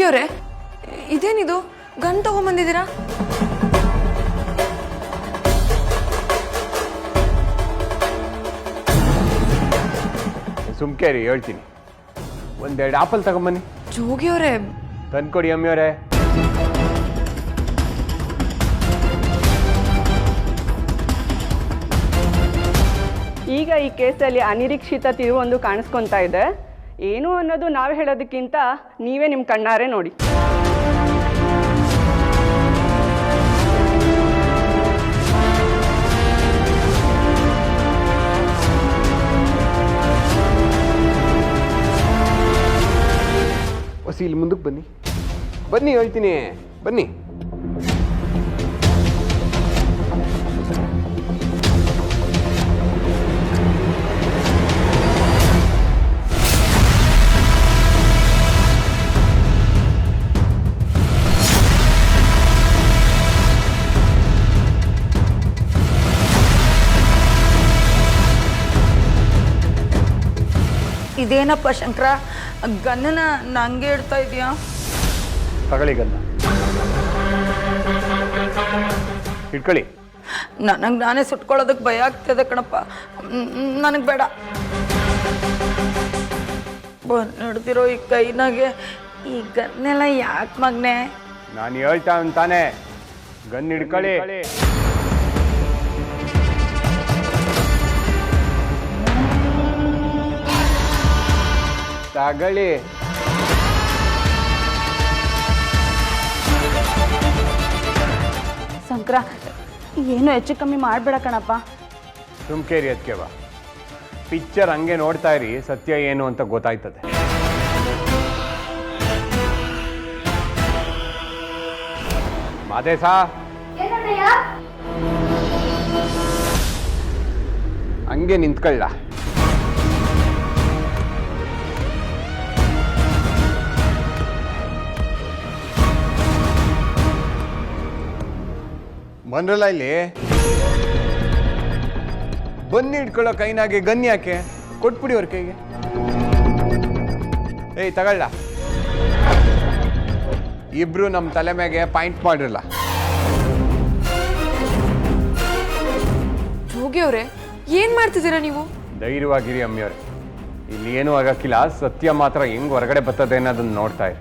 ಅವರೇ ಇದೇನಿದು? ಗನ್ ತಗೊಂಬಂದಿದ್ದೀರಾ? ಸುಮ್ಕೇರಿ ಹೇಳ್ತೀನಿ. ಒಂದೆರಡು ಆಪಲ್ ತಗೊಂಬನ್ನಿ. ಜೋಗಿಯವ್ರೆ ತಂದ್ಕೊಡಿ ಅಮ್ಮಿಯವರೇ. ಈಗ ಈ ಕೇಸಲ್ಲಿ ಅನಿರೀಕ್ಷಿತ ತಿರುವೊಂದು ಕಾಣಿಸ್ಕೊತಾ ಇದೆ. ಏನು ಅನ್ನೋದು ನಾವು ಹೇಳೋದಕ್ಕಿಂತ ನೀವೇ ನಿಮ್ಮ ಕಣ್ಣಾರೆ ನೋಡಿ. ವಸೀಲ್ ಮುಂದಕ್ಕೆ ಬನ್ನಿ. ಬನ್ನಿ ಹೇಳ್ತೀನಿ. ಬನ್ನಿ. ಇದೇನಪ್ಪ ಶಂಕರ? ಗನ್ನನ ನಂಗೆ ಇಡ್ತಾ ಇದೆಯಾ? ತಗೊಳ್ಳಿ ಗನ್ನ ಇಟ್ಕೊಳ್ಳಿ. ನನಗೆ ನಾನೇ ಸುಟ್ಕೊಳ್ಳೋದಕ್ಕೆ ಭಯ ಆಗ್ತಿದೆ ಕಣಪ್ಪ. ನನಗೆ ಬೇಡ. ಹಿಡ್ದಿರೋ ಈ ಕೈನಾಗೆ ಈ ಗನ್ನೆಲ್ಲ ಯಾಕೆ ಮಗ್ನೆ? ನಾನು ಹೇಳ್ತಾ ಅಂತಾನೆ ಗನ್ ಹಿಡ್ಕೊಳ್ಳಿ ತಗೊಳ್ಳಿ ಶಂಕರ ಏನು ಹೆಚ್ಚು ಕಮ್ಮಿ ಮಾಡಬೇಡ ಕಣಪ್ಪ. ತುಮಕೇರಿ ಅದಕ್ಕೆ ಬಾ. ಪಿಕ್ಚರ್ ಹಂಗೆ ನೋಡ್ತಾ ಇರಿ ಸತ್ಯ ಏನು ಅಂತ ಗೊತ್ತಾಯ್ತದೆ. ಮಾದೇಶ? ಹಂಗೆ ನಿಂತ್ಕೊಳ್ಳ. ಬಂದ್ರಲ್ಲ ಇಲ್ಲಿ ಬನ್ನಿ ಇಟ್ಕೊಳ್ಳೋ ಕೈನಾಗೆ ಗನ್ ಯಾಕೆ? ಕೊಟ್ಬಿಡಿ ಅವ್ರ ಕೈಗೆ. ಏಯ್ ತಗೊಳ್ಳ. ಇಬ್ರು ನಮ್ಮ ತಲೆ ಮ್ಯಾಗೆ ಪಾಯಿಂಟ್ ಮಾಡಿರಲ್ಲ. ಜೋಗಿ ಅವರೇ ಏನು ಮಾಡ್ತಿದ್ದೀರಾ ನೀವು? ಧೈರ್ಯವಾಗಿರಿ ಅಮ್ಮಿಯವ್ರೆ. ಇಲ್ಲಿ ಏನೂ ಆಗಕ್ಕಿಲ್ಲ. ಸತ್ಯ ಮಾತ್ರ ಹೆಂಗ್ ಹೊರಗಡೆ ಬರ್ತದೆ ಅನ್ನೋದನ್ನ ನೋಡ್ತಾ ಇರಿ.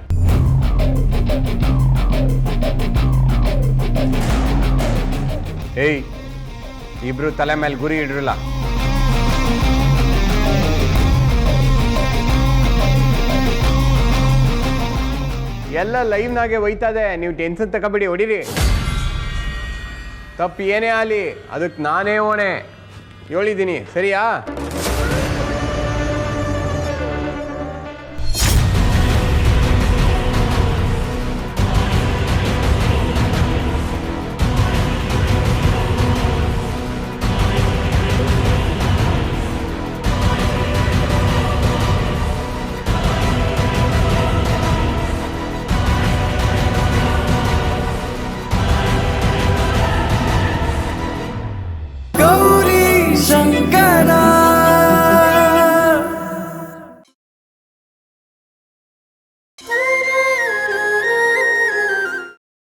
ಏಯ್, ಇಬ್ರು ತಲೆ ಮೇಲೆ ಗುರಿ ಇಡ್ರಲ್ಲ. ಎಲ್ಲ ಲೈವ್ನಾಗೆ ಒಯ್ತದೆ ನೀವು ಟೆನ್ಷನ್ ತಗೋಬೇಡಿ ಹೊಡೀರಿ. ತಪ್ಪು ಏನೇ ಆಗಲಿ ಅದಕ್ಕೆ ನಾನೇ ಓಣೆ. ಹೇಳಿದ್ದೀನಿ ಸರಿಯಾ?